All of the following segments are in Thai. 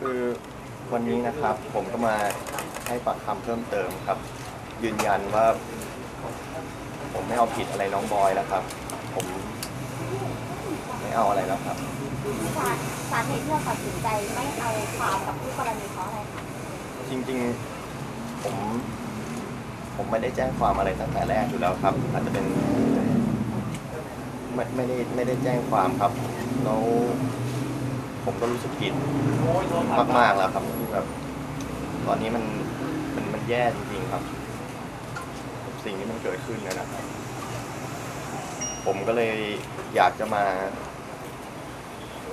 คือวันนี้นะครับผมก็มาให้ปากคำเพิ่มเติมครับ ยืนยันว่า ผมไม่เอาผิดอะไรน้องบอยแล้วครับ ผมไม่เอาอะไรแล้วครับ สาสาเหตุที่เราตัดสินใจไม่เอาความกับผู้กรณีเพราะอะไรคะจริงๆ ผม ผมไม่ได้แจ้งความอะไรตั้งแต่แรกอยู่แล้วครับ อาจจะเป็นไม่ไม่ได้ไม่ได้แจ้งความครับแล้ว ผมก็รู้สึกผิดมากๆแล้วครับแบบตอนนี้มันมันมันแย่จริงๆครับ สิ่งที่มันเกิดขึ้นเนยนะครับ ผมก็เลยอยากจะมา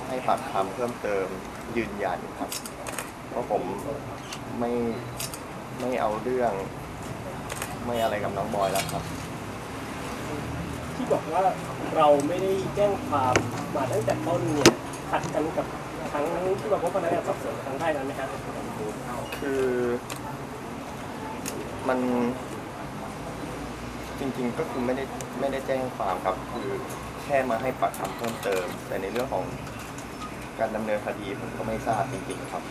ให้ปากคำเพิ่มเติมยืนยันครับว่าผมไม่ไม่เอาเรื่อง ไม่อะไรกับน้องบอยแล้วครับ ที่บอกว่าเราไม่ได้แจ้งความมาตั้งแต่ต้นเนี่ยขัดกันกับ ทั้งที่มาพบพนักงานสอบสวนครั้งแรกนั้นไหมครับคือ มันจริงๆก็คือไม่ได้ไม่ได้แจ้งความครับ คือแค่มาให้ปากคำเพิ่มเติม แต่ในเรื่องของการดำเนินคดีผมก็ไม่ทราบจริงๆครับ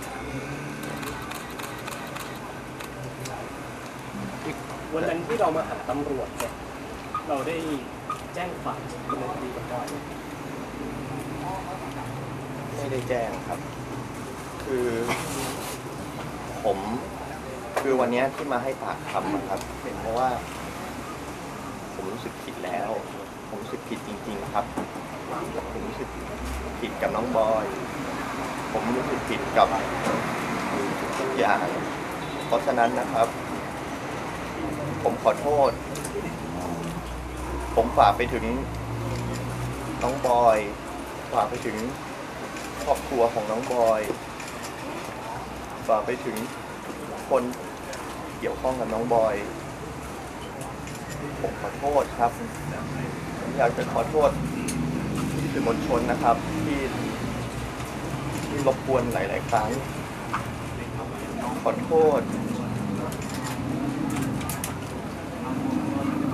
วันนั้นที่เรามาหาตำรวจเนี่ยเราได้แจ้งความดำเนินคดีกับบอย ไม่ได้แจ้งครับ คือ ผมคือวันนี้ที่มาให้ปากคำอะครับ เป็นเพราะว่า ผมรู้สึกผิดแล้ว ผมรู้สึกผิดจริง ๆ ครับ ผมรู้สึกผิดกับน้องบอย ผมรู้สึกผิดกับทุกอย่าง เพราะฉะนั้นนะครับ ผมขอโทษ ผมฝากไปถึงน้องบอยฝากไปถึง ครอบครัวของน้องบอยฝากไปถึงคนเกี่ยวข้องกับน้องบอย ผมขอโทษครับผมอยากจะขอโทษที่สื่อมวลชนนะครับ ที่ที่รบกวนหลาย ๆ ครั้ง ขอโทษ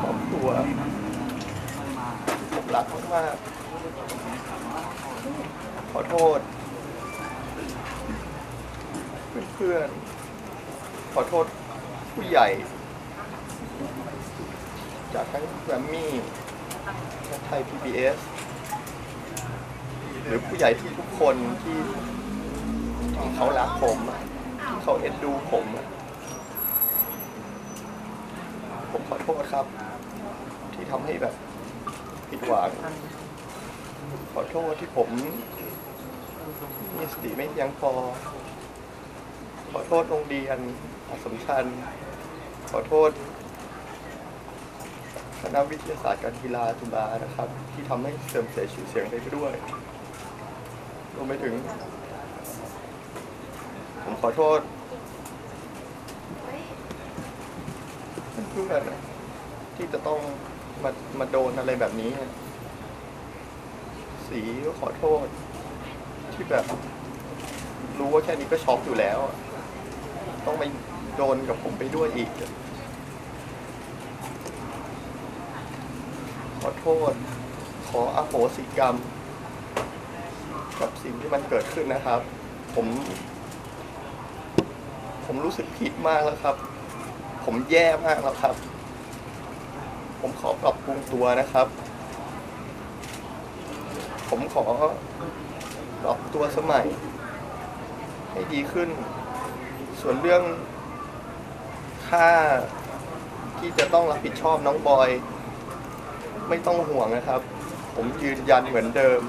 ครอบครัวผมรักมาก ขอโทษ เพื่อนๆขอโทษผู้ใหญ่ จากทั้งแกรมมี่ทั้งไทย PBS หรือผู้ใหญ่ที่ทุกคนที่ที่เขารักผมที่เขาเอ็นดูผม ผมขอโทษครับ ที่ทำให้แบบผิดหวัง ขอโทษที่ผมมีสติไม่เพียงพอ ขอโทษโรงเรียนอสมชัญขอโทษคณะวิทยาศาสตร์การกีฬาจุฬานะครับ ที่ทำให้เสื่อมเสียชื่อเสียงไปด้วยรวมไปถึง ผมขอโทษเพื่อนที่จะต้องมามาโดนอะไรแบบนี้ สีก็ขอโทษ ที่แบบ รู้ว่าแค่นี้ก็ช็อกอยู่แล้ว ต้องไปโดนกับผมไปด้วยอีก ขอโทษ ขออโหสิกรรม กับสิ่งที่มันเกิดขึ้นนะครับ ผม ผมรู้สึกผิดมากแล้วครับ ผมแย่มากแล้วครับ ผมขอปรับปรุงตัวนะครับ ผมขอปรับตัวสมัย ให้ดีขึ้น ส่วนเรื่องค่าที่จะต้องรับผิดชอบน้องบอย ไม่ต้องห่วงนะครับ ผมยืนยันเหมือนเดิม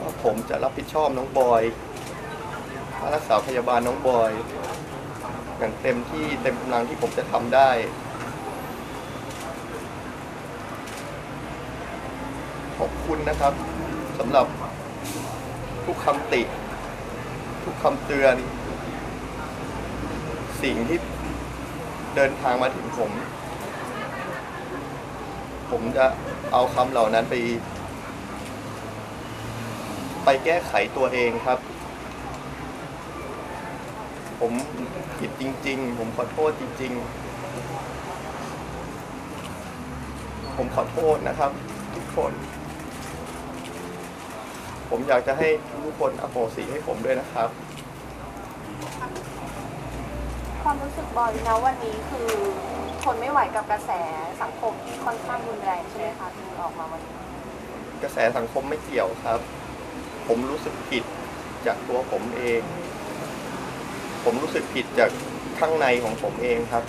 ว่าผมจะรับผิดชอบน้องบอยค่ารักษาพยาบาลน้องบอย อย่างเต็มที่เต็มกำลังที่ผมจะทำได้ ขอบ คุณนะครับสำหรับทุกคำติ ทุกคำเตือน สิ่งที่เดินทางมาถึงผม ผมจะเอาคำเหล่านั้นไป ไปแก้ไขตัวเองครับ ผมผิดจริง ๆ ผมขอโทษจริง ๆ ผมขอโทษนะครับ ทุกคน ผมอยากจะให้ทุกคนอโหสิให้ผมด้วยนะครับ ความรู้สึกบอยนะวันนี้คือทนไม่ไหวกับกระแสสังคมที่ค่อนข้างรุนแรงใช่ไหมคะที่ออกมาวันนี้ กระแสสังคมไม่เกี่ยวครับ ผมรู้สึกผิดจากตัวผมเอง ผมรู้สึกผิดจากข้างในของผมเองครับ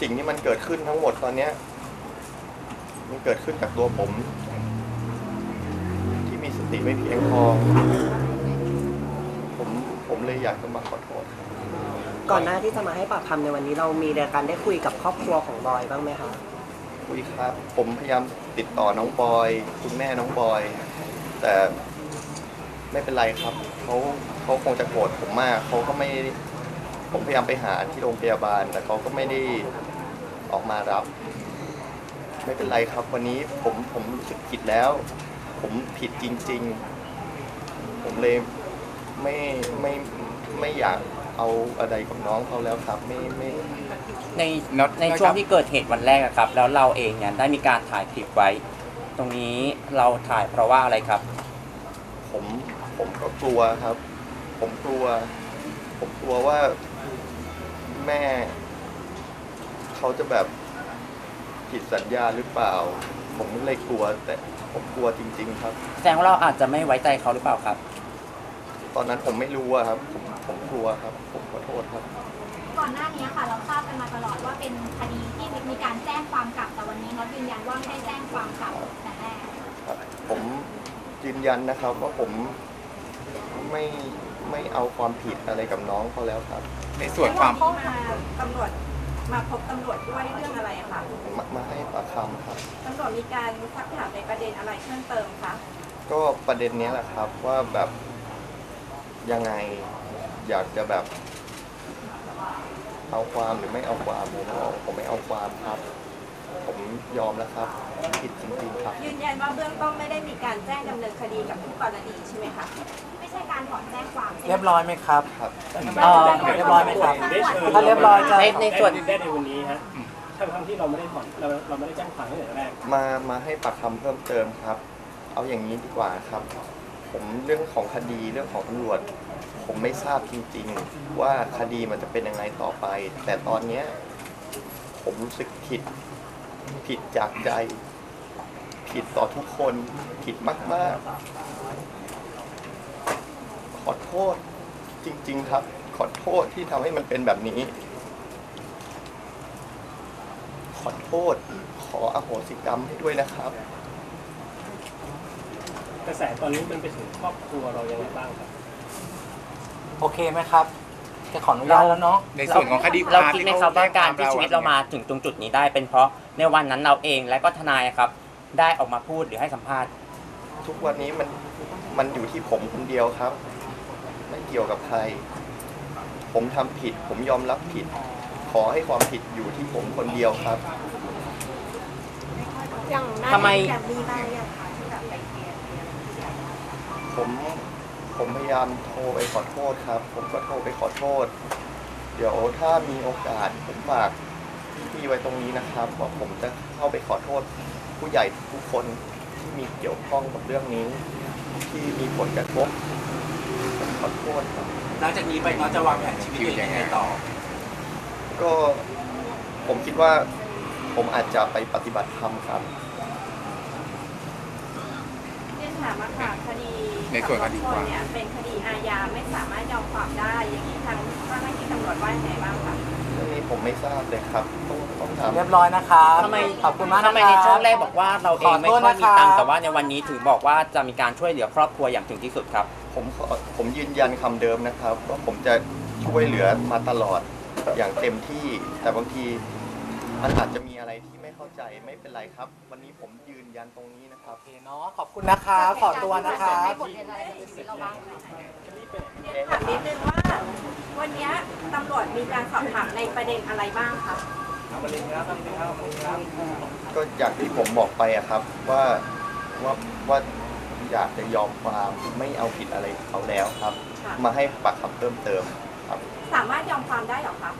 สิ่งที่มันเกิดขึ้นทั้งหมดตอนเนี้ยมันเกิดขึ้นจากตัวผมที่มีส ติไม่เพียงพอ ผมผมเลยอยากจะมาขอโทษครับก่อนหน้าที่จะมาให้ปากคำในวันนี้เรามีการได้คุยกับครอบครัวของบอยบ้างไหมคะคุยครับ ผมพยายามติดต่อน้องบอย คุณแม่น้องบอย แต่ไม่เป็นไรครับเขาเขาคงจะโกรธผมมากเขาก็ไม่ผมพยายามไปหาที่โรงพยาบาล แต่เขาก็ไม่ได้ออกมารับ ไม่เป็นไรครับ วันนี้ผมผมรู้สึกผิดแล้ว ผมผิดจริง ๆ ผมเลยไม่ไม่ไม่อยากเอาอะไรกับน้องเขาแล้วครับ ไม่ไม่ ในในช่วงที่เกิดเหตุวันแรกอะครับ แล้วเราเองเนี่ยได้มีการถ่ายคลิปไว้ ตรงนี้เราถ่ายเพราะว่าอะไรครับ ผมผมก็กลัวครับ ผมกลัว ผมกลัวว่าแม่ เขาจะแบบผิดสัญญาหรือเปล่า ผมเลยกลัวแต่ ผมกลัวจริง ๆ ครับ แสดงว่าเราอาจจะไม่ไว้ใจเขาหรือเปล่าครับ ตอนนั้นผมไม่รู้อะครับ ผมผมกลัวครับ ผมขอโทษครับ ก่อนหน้านี้ค่ะเราทราบกันมาตลอดว่าเป็นคดีที่มีการแจ้งความกลับแต่วันนี้น็อตยืนยันว่าไม่ได้แจ้งความกลับแต่แรกครับ ผมยืนยันนะครับว่าผมไม่ไม่เอาความผิดอะไรกับน้องเขาแล้วครับ ในส่วนความเข้ามาตำรวจ มาพบตำรวจด้วยเรื่องอะไรอะคะมามาให้ปากคำครับ ตำรวจมีการซักถามในประเด็นอะไรเพิ่มเติมคะก็ประเด็นเนี้ยแหละครับว่าแบบยังไงอยากจะแบบ เอาความหรือไม่เอาความผมบอกผมไม่เอาความครับ ผมยอมแล้วครับผิดจริงๆครับ ยืนยันว่าเบื้องต้นไม่ได้มีการแจ้งดำเนินคดีกับผู้กรณีใช่ไหมคะไม่ ใช่การถอนแจ้งความใช่ไหมเรียบร้อยไหมครับครับเอ่อเรียบร้อยไหมครับได้เชิญถ้าเรียบร้อยจะ ในในส่วน ได้ในวันนี้ฮะทั้งทั้งที่เราไม่ได้ถอนเราเราไม่ได้แจ้งความตั้งแต่แรก มามาให้ปากคำเพิ่มเติมครับ เอาอย่างนี้ดีกว่าครับ ผมเรื่องของคดีเรื่องของตำรวจ ผมไม่ทราบจริง ๆ ว่าคดีมันจะเป็นยังไงต่อไป แต่ตอนเนี้ยผมรู้สึกผิด ผิดจากใจ ผิดต่อทุกคน ผิดมาก ๆ ขอโทษจริง ๆ ครับ ขอโทษที่ทำให้มันเป็นแบบนี้ ขอโทษ ขออโหสิกรรมให้ด้วยนะครับ กระแสตอนนี้มันไปถึงครอบครัวเรายังไงบ้างครับ โอเคไหมครับ จะขออนุญาตแล้วเนาะในส่วนของคดีความเราคิดไหมครับที่ว่าเขการที่แจ้งชีวิตควเรามาถึงตรงจุดนี้ได้เป็นเพราะในวันนั้นเราเองและก็ทนายอะครับ ได้ออกมาพูดหรือให้สัมภาษณ์ ทุกวันนี้มันมันอยู่ที่ผมคนเดียวครับ ไม่เกี่ยวกับใคร ผมทำผิด ผมยอมรับผิด ขอให้ความผิดอยู่ที่ผมคนเดียวครับ อย่างหน้าทำไมแบบมีบ้างยังคะที่แบบไปเคลียร์ผมผมพยายามโทรไปขอโทษครับ ผมก็โทรไปขอโทษ เดี๋ยวถ้ามีโอกาสผมฝากพี่ๆไว้ตรงนี้นะครับว่าผมจะเข้าไปขอโทษ ผู้ใหญ่ทุกคนที่มีเกี่ยวข้องกับเรื่องนี้ ที่มีผลกระทบ ผมขอโทษครับหลังจากนี้ไปน้องจะวางแผนชีวิตตัวเองยังไงต่อ ก็ผมคิดว่าผมอาจจะไปปฏิบัติธรรมครับ เรียนถามมาค่ะคดีในส่วนคดีขับรถชความเนี่ยเป็นคดีอาญาไม่สามารถยอมความได้อย่างนี้ทางเจ้าหน้าที่ตำรวจว่ายังไงบ้างคะ เรื่องนี้ผมไม่ทราบเลยครับ ต้องต้องถาม เรียบร้อยนะครับทำไมขอบคุณมากนะทำไมคในรับช่วงแรกบอกว่าเราเองไม่ค่อยมีตังค์ขอโทษนะครับ แต่ว่าในวันนี้ถึงบอกว่าจะมีการช่วยเหลือครอบครัวอย่างถึงที่สุดครับ ผมขอผมยืนยันคำเดิมนะครับว่าผมจะช่วยเหลือมาตลอดอย่างเต็มที่ แต่บางทีมันอาจจะมีอะไรที่ไม่เข้าใจไม่เป็นไรครับ วันนี้ผมยืนยันตรงนี้นะครับ โอเคเนาะขอบคุณนะครับขอตัวนะครับให้บทเรียนอะไรในชีวิตเราบ้างคะเรียนถามนิดนึงว่า วันเนี้ยตำรวจมีการสอบถามในประเด็นอะไรบ้างคะก็อย่างที่ผมบอกไปอะครับว่าว่าว่า อยากจะยอมความไม่เอาผิดอะไรเขาแล้วครับ ค่ะมาให้ปากคำเพิ่มเติมครับสามารถยอมความได้เหรอคะ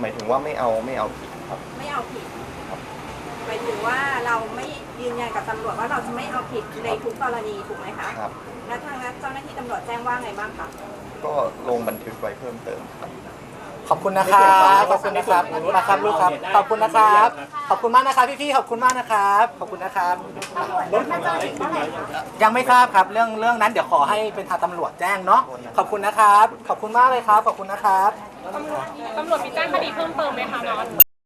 หมายถึงว่าไม่เอาไม่เอาผิดครับ ไม่เอาผิดครับแหมายถึงว่าเราไม่ยืนยันกับตำรวจว่าเราจะไม่เอาผิดในทุกกรณีถูกไหมคะครับ แล้วทางเจ้าหน้าที่ตำรวจแจ้งว่าไงบ้างคะ ก็ลงบันทึกไว้เพิ่มเติมครับ ขอบคุณนะครับขอบคุณนะครับนะครับลูกครับ ขอบคุณนะครับ ขอบคุณมากนะครับพี่ๆขอบคุณมากนะครับ ขอบคุณนะครับรถของเราได้ขึ้นไหมยังครับ ยังไม่ทราบครับเรื่องเรื่องนั้นเดี๋ยวขอให้เป็นทางตำรวจแจ้งเนาะขอบคุณนะครับ ขอบคุณมากเลยครับ ขอบคุณนะครับ ตำรวจมีแจ้งคดีเพิ่มเติมไหมคะน็อต